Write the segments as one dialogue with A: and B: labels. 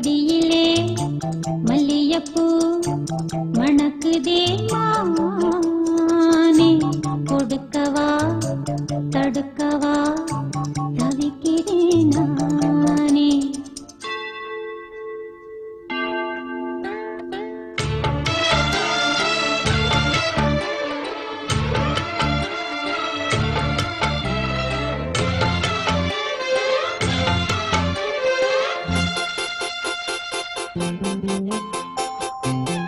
A: கொடியிலே Thank
B: you.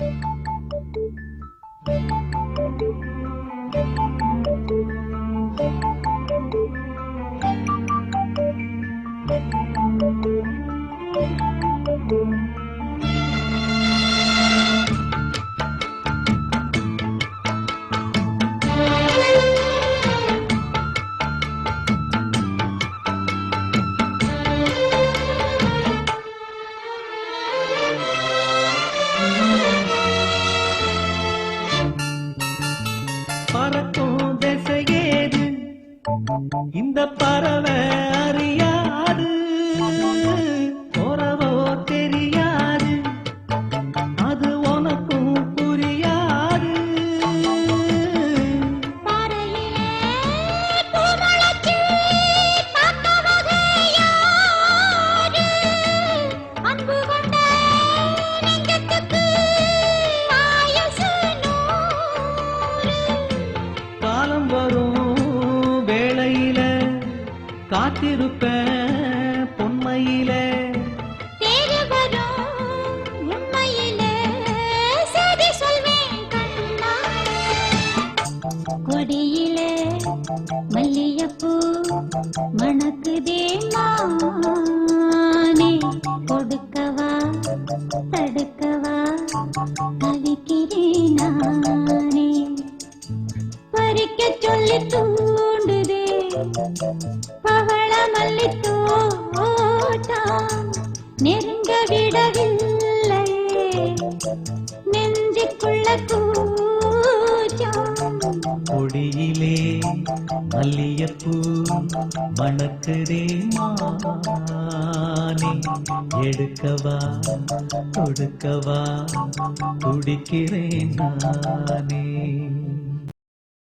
B: Thank you. காத்திருப்பேன் பொன்மையில
A: தேடி வரும் உண்மையிலே செய்தி சொல்வேன் கண்ணா. கொடியிலே மல்லியப்பூ மணக்குதே மானே கொடுக்கவா தடுக்கவா தவிக்கிறேன் நானே பறிக்க சொல்லி தூண்டுதே பவள மல்லி நெருங்க விடவில்லையே நெஞ்சுக்குள்ள கூச்சம்.
B: கொடியிலே மல்லியப்பூ மணக்குதே மானே. எடுக்கவா கொடுக்கவா துடிக்கிறேன் நானே.